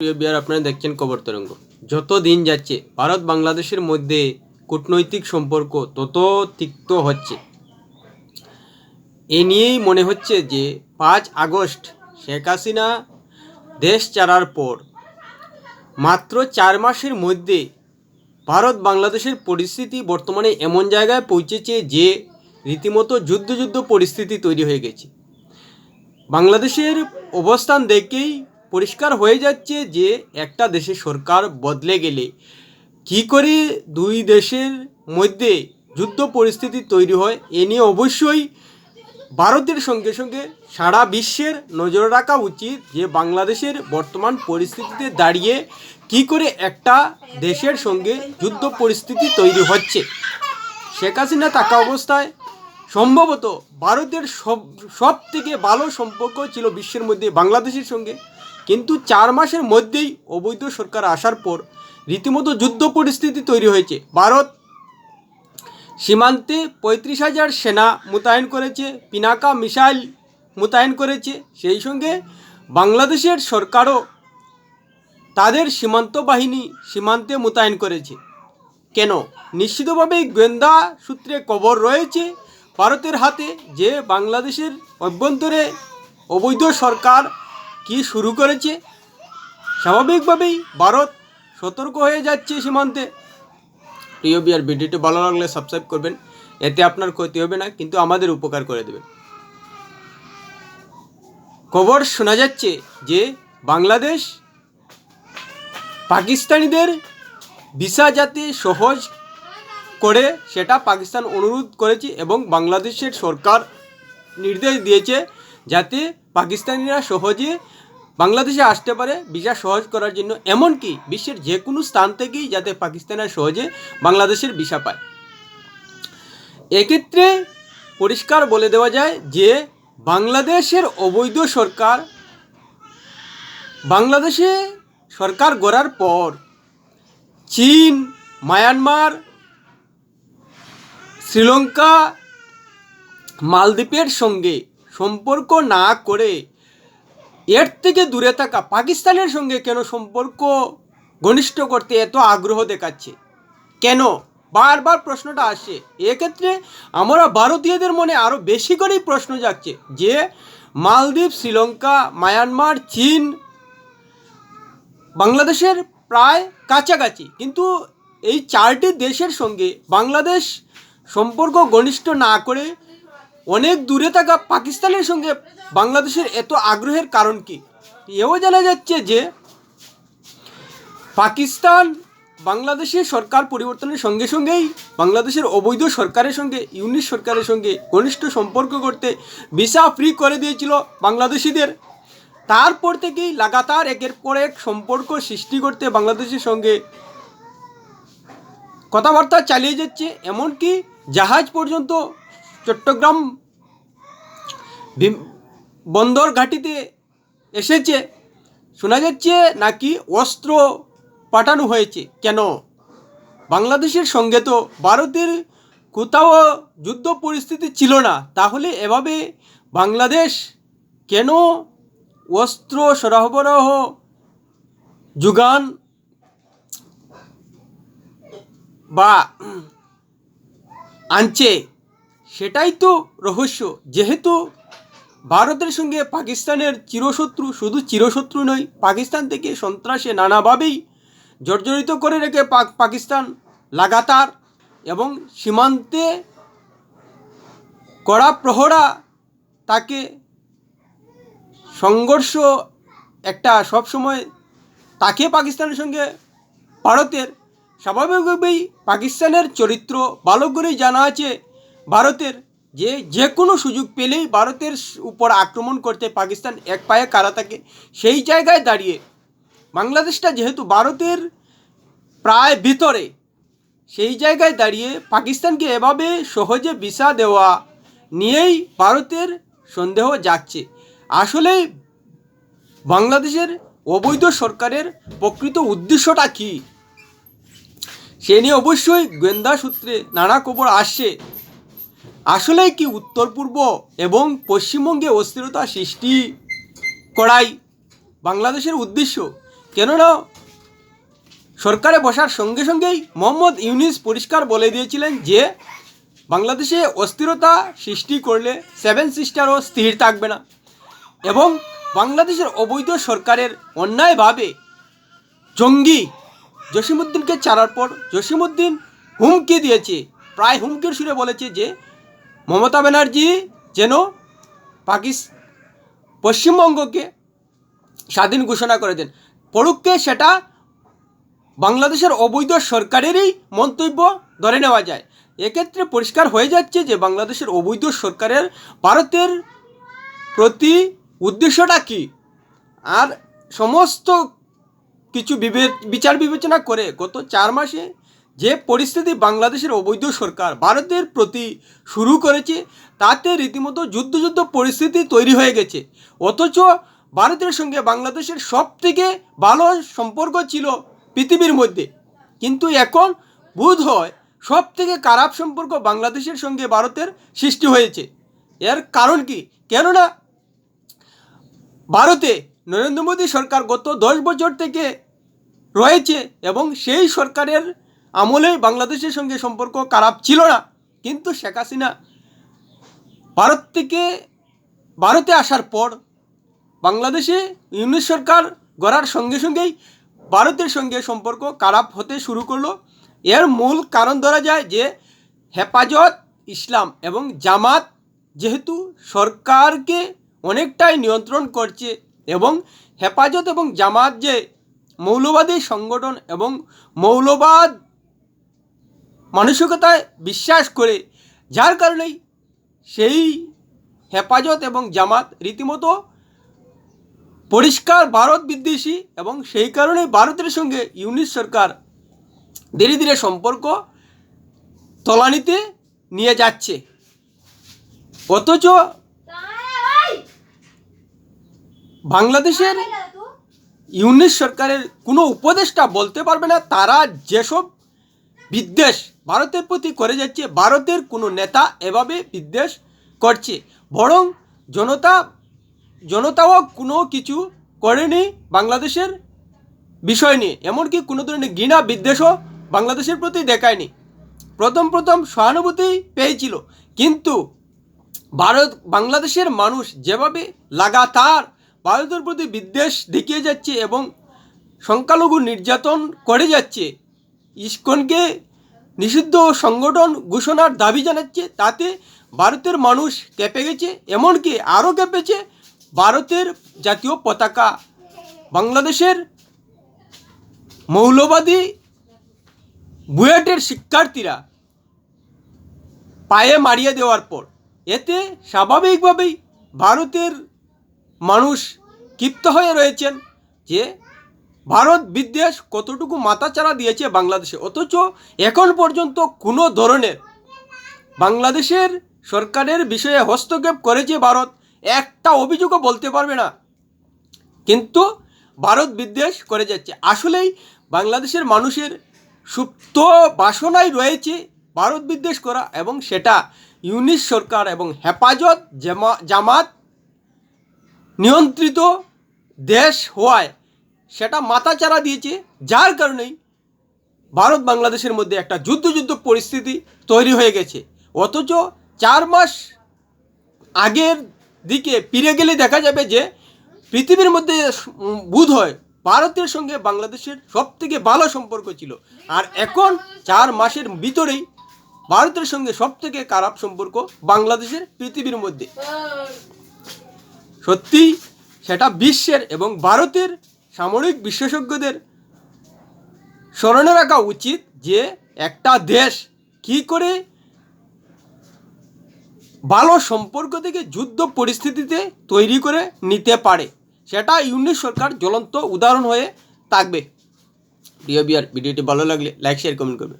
প্রিয় বিহার আপনারা দেখছেন খবর তরঙ্গ। যত দিন যাচ্ছে, ভারত বাংলাদেশের মধ্যে কূটনৈতিক সম্পর্ক তত তিক্ত হচ্ছে। এ নিয়েই মনে হচ্ছে যে, পাঁচ আগস্ট শেখ হাসিনা দেশ ছাড়ার পর মাত্র চার মাসের মধ্যে ভারত বাংলাদেশের পরিস্থিতি বর্তমানে এমন জায়গায় পৌঁছেছে যে, রীতিমতো যুদ্ধ যুদ্ধ পরিস্থিতি তৈরি হয়ে গেছে। বাংলাদেশের অবস্থান দেখেই পরিষ্কার হয়ে যাচ্ছে যে একটা দেশের সরকার বদলে গেলে কী করে দুই দেশের মধ্যে যুদ্ধ পরিস্থিতি তৈরি হয়, এ নিয়ে অবশ্যই ভারতের সঙ্গে সঙ্গে সারা বিশ্বের নজর রাখা উচিত যে বাংলাদেশের বর্তমান পরিস্থিতিতে দাঁড়িয়ে কী করে একটা দেশের সঙ্গে যুদ্ধ পরিস্থিতি তৈরি হচ্ছে। শেখ হাসিনা থাকা অবস্থায় সম্ভবত ভারতের সব সব থেকে ভালো সম্পর্ক ছিল বিশ্বের মধ্যে বাংলাদেশের সঙ্গে। কিন্তু চার মাসের মধ্যেই অবৈধ সরকার আসার পর রীতিমতো যুদ্ধ পরিস্থিতি তৈরি হয়েছে। ভারত সীমান্তে পঁয়ত্রিশ হাজার সেনা মোতায়েন করেছে, পিনাকা মিসাইল মোতায়েন করেছে। সেই সঙ্গে বাংলাদেশের সরকারও তাদের সীমান্ত বাহিনী সীমান্তে মোতায়েন করেছে। কেন? নিশ্চিতভাবেই গোয়েন্দা সূত্রে কবর রয়েছে, ভারতের হাতে যে বাংলাদেশের অভ্যন্তরে অবৈধ সরকার কি শুরু করেছে? স্বাভাবিকভাবেই ভারত সতর্ক হয়ে যাচ্ছে সীমান্তে। প্রিয় বিয়ার ভিডিওটি ভালো লাগলে সাবস্ক্রাইব করবেন, এতে আপনার ক্ষতি হবে না, কিন্তু আমাদের উপকার করে দেবেন। খবর শোনা যাচ্ছে যে বাংলাদেশ পাকিস্তানিদের ভিসা যাতে সহজ করে, সেটা পাকিস্তান অনুরোধ করেছে এবং বাংলাদেশের সরকার নির্দেশ দিয়েছে যাতে পাকিস্তানিরা সহজে বাংলাদেশে আসতে পারে ভিসা সহজ করার জন্য, এমনকি বিশ্বের যে কোনো স্থান থেকেই যাতে পাকিস্তানের সহজে বাংলাদেশের ভিসা পায়। এক্ষেত্রে পরিষ্কার বলে দেওয়া যায় যে, বাংলাদেশের অবৈধ সরকার, বাংলাদেশে সরকার গড়ার পর চীন, মায়ানমার, শ্রীলঙ্কা, মালদ্বীপের সঙ্গে সম্পর্ক না করে এর থেকে দূরে থাকা পাকিস্তানের সঙ্গে কেন সম্পর্ক ঘনিষ্ঠ করতে এত আগ্রহ দেখাচ্ছে? কেন? বারবার প্রশ্নটা আসে। এক্ষেত্রে আমরা ভারতীয়দের মনে আরও বেশি করেই প্রশ্ন যাচ্ছে যে, মালদ্বীপ, শ্রীলঙ্কা, মায়ানমার, চীন বাংলাদেশের প্রায় কাছাকাছি। কিন্তু এই চারটি দেশের সঙ্গে বাংলাদেশ সম্পর্ক ঘনিষ্ঠ না করে অনেক দূরে থাকা পাকিস্তানের সঙ্গে বাংলাদেশের এত আগ্রহের কারণ কি? এও জানা যাচ্ছে যে পাকিস্তান বাংলাদেশের সরকার পরিবর্তনের সঙ্গে সঙ্গেই বাংলাদেশের অবৈধ সরকারের সঙ্গে, ইউনিট সরকারের সঙ্গে ঘনিষ্ঠ সম্পর্ক করতে ভিসা ফ্রি করে দিয়েছিল বাংলাদেশিদের। তারপর থেকেই লাগাতার একের পর এক সম্পর্ক সৃষ্টি করতে বাংলাদেশের সঙ্গে কথাবার্তা চালিয়ে যাচ্ছে, এমনকি জাহাজ পর্যন্ত চট্টগ্রাম বন্দর ঘাটিতে এসেছে। শোনা যাচ্ছে নাকি অস্ত্র পাঠানো হয়েছে। কেন? বাংলাদেশের সঙ্গে তো ভারতের কোথাও যুদ্ধ পরিস্থিতি ছিল না। তাহলে এভাবে বাংলাদেশ কেন অস্ত্র সরবরাহ যোগান বা আনছে? সেটাই তো রহস্য। যেহেতু ভারতের সঙ্গে পাকিস্তানের চিরশত্রু শুধু চিরশত্রু নয়, পাকিস্তান থেকে সন্ত্রাসে নানাভাবেই জর্জরিত করে রেখে পাক পাকিস্তান লাগাতার এবং সীমান্তে কড়া প্রহরা তাকে সংঘর্ষ একটা সবসময় তাকে পাকিস্তানের সঙ্গে ভারতের স্বাভাবিকভাবেই পাকিস্তানের চরিত্র ভালো করেই জানা আছে ভারতের যে যে কোনো সুযোগ পেলেই ভারতের উপর আক্রমণ করতে পাকিস্তান এক পায়ে কারা থাকে, সেই জায়গায় দাঁড়িয়ে বাংলাদেশটা যেহেতু ভারতের প্রায় ভিতরে, সেই জায়গায় দাঁড়িয়ে পাকিস্তানকে এভাবে সহজে ভিসা দেওয়া নিয়েই ভারতের সন্দেহ যাচ্ছে আসলে বাংলাদেশের অবৈধ সরকারের প্রকৃত উদ্দেশ্যটা কী? সে নিয়ে অবশ্যই গোয়েন্দা সূত্রে নানা খবর আসছে। আসলে কি উত্তর পূর্ব এবং পশ্চিমবঙ্গে অস্থিরতা সৃষ্টি করাই বাংলাদেশের উদ্দেশ্য? কেননা সরকারে বসার সঙ্গে সঙ্গেই মোহাম্মদ ইউনিস পরিষ্কার বলে দিয়েছিলেন যে, বাংলাদেশে অস্থিরতা সৃষ্টি করলে সেভেন সিস্টারও স্থির থাকবে না। এবং বাংলাদেশের অবৈধ সরকারের অন্যায়ভাবে জঙ্গি জসিমুদ্দিনকে ছাড়ার পর জসিমুদ্দিন হুমকি দিয়েছে, প্রায় হুমকির সুরে বলেছে যে মমতা ব্যানার্জি যেন পাকিস পশ্চিমবঙ্গকে স্বাধীন ঘোষণা করে দেন। পরোক্ষে সেটা বাংলাদেশের অবৈধ সরকারেরই মন্তব্য ধরে নেওয়া যায়। এক্ষেত্রে পরিষ্কার হয়ে যাচ্ছে যে বাংলাদেশের অবৈধ সরকারের ভারতের প্রতি উদ্দেশ্যটা কী। আর সমস্ত কিছু বিবে বিচার বিবেচনা করে গত চার মাসে যে পরিস্থিতি বাংলাদেশের অবৈধ সরকার ভারতের প্রতি শুরু করেছে, তাতে রীতিমতো যুদ্ধ যুদ্ধ পরিস্থিতি তৈরি হয়ে গেছে। অথচ ভারতের সঙ্গে বাংলাদেশের সব থেকে ভালো সম্পর্ক ছিল পৃথিবীর মধ্যে। কিন্তু এখন বোধ হয় সব থেকে খারাপ সম্পর্ক বাংলাদেশের সঙ্গে ভারতের সৃষ্টি হয়েছে। এর কারণ কি? কেননা ভারতে নরেন্দ্র মোদী সরকার গত দশ বছর থেকে রয়েছে এবং সেই সরকারের আমলে বাংলাদেশের সঙ্গে সম্পর্ক খারাপ ছিল না, কিন্তু শেখ হাসিনা ভারত থেকে, ভারতে আসার পর বাংলাদেশে ইউনিট সরকার গড়ার সঙ্গে সঙ্গেই ভারতের সঙ্গে সম্পর্ক খারাপ হতে শুরু করল। এর মূল কারণ ধরা যায় যে হেফাজত ইসলাম এবং জামাত যেহেতু সরকারকে অনেকটাই নিয়ন্ত্রণ করছে এবং হেফাজত এবং জামাত যে মৌলবাদী সংগঠন এবং মৌলবাদ মানসিকতায় বিশ্বাস করে যার কারণেই সেই হেফাজত এবং জামাত রীতিমতো পরিষ্কার ভারত বিদ্বেষী এবং সেই কারণে ভারতের সঙ্গে ইউনিট সরকার ধীরে ধীরে সম্পর্ক তলানিতে নিয়ে যাচ্ছে অথচ বাংলাদেশের ইউনিট সরকারের কোনো উপদেষ্টা বলতে পারবে না তারা যেসব বিদ্বেষ ভারতের প্রতি করে যাচ্ছে, ভারতের কোনো নেতা এভাবে বিদ্বেষ করছে। বরং জনতা, জনতাও কোনো কিছু করেনি বাংলাদেশের বিষয় নিয়ে। এমনকি কোনো ধরনের ঘৃণা, বিদ্বেষও বাংলাদেশের প্রতি দেখায়নি। প্রথম প্রথম সহানুভূতি পেয়েছিল। কিন্তু ভারত, বাংলাদেশের মানুষ যেভাবে লাগাতার ভারতের প্রতি বিদ্বেষ দেখিয়ে যাচ্ছে এবং সংখ্যালঘু নির্যাতন করে যাচ্ছে ইস্কনকে নিষিদ্ধ সংগঠন ঘোষণার দাবি জানাচ্ছে, তাতে ভারতের মানুষ কেঁপে গেছে, এমনকি আরও কেঁপেছে ভারতের জাতীয় পতাকা। বাংলাদেশের মৌলবাদী বুয়েটের শিক্ষার্থীরা পায়ে মারিয়ে দেওয়ার পর, এতে স্বাভাবিকভাবেই ভারতের মানুষ ক্ষিপ্ত হয়ে রয়েছেন যে ভারত বিদ্বেষ কতটুকু মাথাচাড়া দিয়েছে বাংলাদেশে? অথচ এখন পর্যন্ত কোনো ধরনের বাংলাদেশের সরকারের বিষয়ে হস্তক্ষেপ করেছে ভারত, একটা অভিযোগও বলতে পারবে না। কিন্তু ভারত বিদ্বেষ করে যাচ্ছে। আসলেই বাংলাদেশের মানুষের সুপ্ত বাসনায় রয়েছে ভারত বিদ্বেষ করা এবং সেটা ইউনিশ সরকার এবং হেফাজত জামা, জামাত নিয়ন্ত্রিত দেশ হওয়ায়। সেটা মাথাচাড়া দিয়েছে, যার কারণেই ভারত বাংলাদেশের মধ্যে একটা যুদ্ধ যুদ্ধ পরিস্থিতি তৈরি হয়ে গেছে। অথচ চার মাস আগের দিকে ফিরে গেলে দেখা যাবে যে পৃথিবীর মধ্যে বোধ হয়, ভারতের সঙ্গে বাংলাদেশের সব থেকে ভালো সম্পর্ক ছিল। আর এখন চার মাসের ভিতরেই ভারতের সঙ্গে সব থেকে খারাপ সম্পর্ক বাংলাদেশের পৃথিবীর মধ্যে। সত্যি সেটা বিশ্বের এবং ভারতের সামরিক বিশেষজ্ঞদের স্মরণে রাখা উচিত যে একটা দেশ কি করে ভালো সম্পর্ক থেকে যুদ্ধ পরিস্থিতিতে তৈরি করে নিতে পারে, সেটা ইউনিট সরকার জ্বলন্ত উদাহরণ হয়ে থাকবে। প্রিয় বিয়ার ভিডিওটি ভালো লাগলে লাইক শেয়ার কমেন্ট করবে।